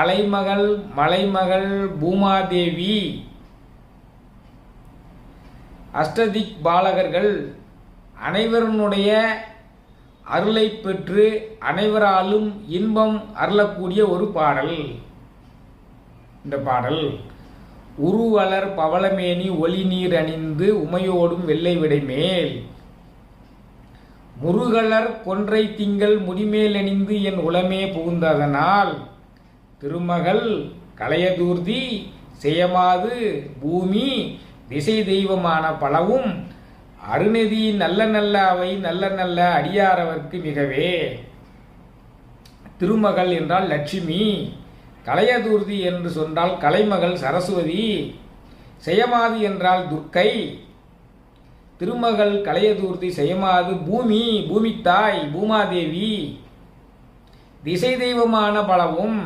அலைமகள் மலைமகள் பூமாதேவி. அஷ்டதிக் பாலகர்கள் அனைவருடைய அருளை பெற்று அனைவராலும் இன்பம் அருளக்கூடிய ஒரு பாடல். இந்த பாடல் உருவலர் பவளமேனி ஒளி நீர் அணிந்து உமையோடும் வெள்ளை விடை மேல். முருகலர் கொன்றை திங்கள் முடிமேல் அணிந்து என் உளமே புகுந்ததனால். திருமகள் கலையதூர்தி செய்யமாது பூமி திசை தெய்வமான பலவும் அருணதி நல்ல நல்ல அவை நல்ல நல்ல அடியாரவர்க்கு மிகவே. திருமகள் என்றால் லட்சுமி கலையதூர்தி என்று சொன்னால் கலைமகள் சரஸ்வதி செய்யமாது என்றால் துர்க்கை. திருமகள் கலையதூர்த்தி செய்யமாது பூமி பூமித்தாய் பூமாதேவி. திசை தெய்வமான பலவும்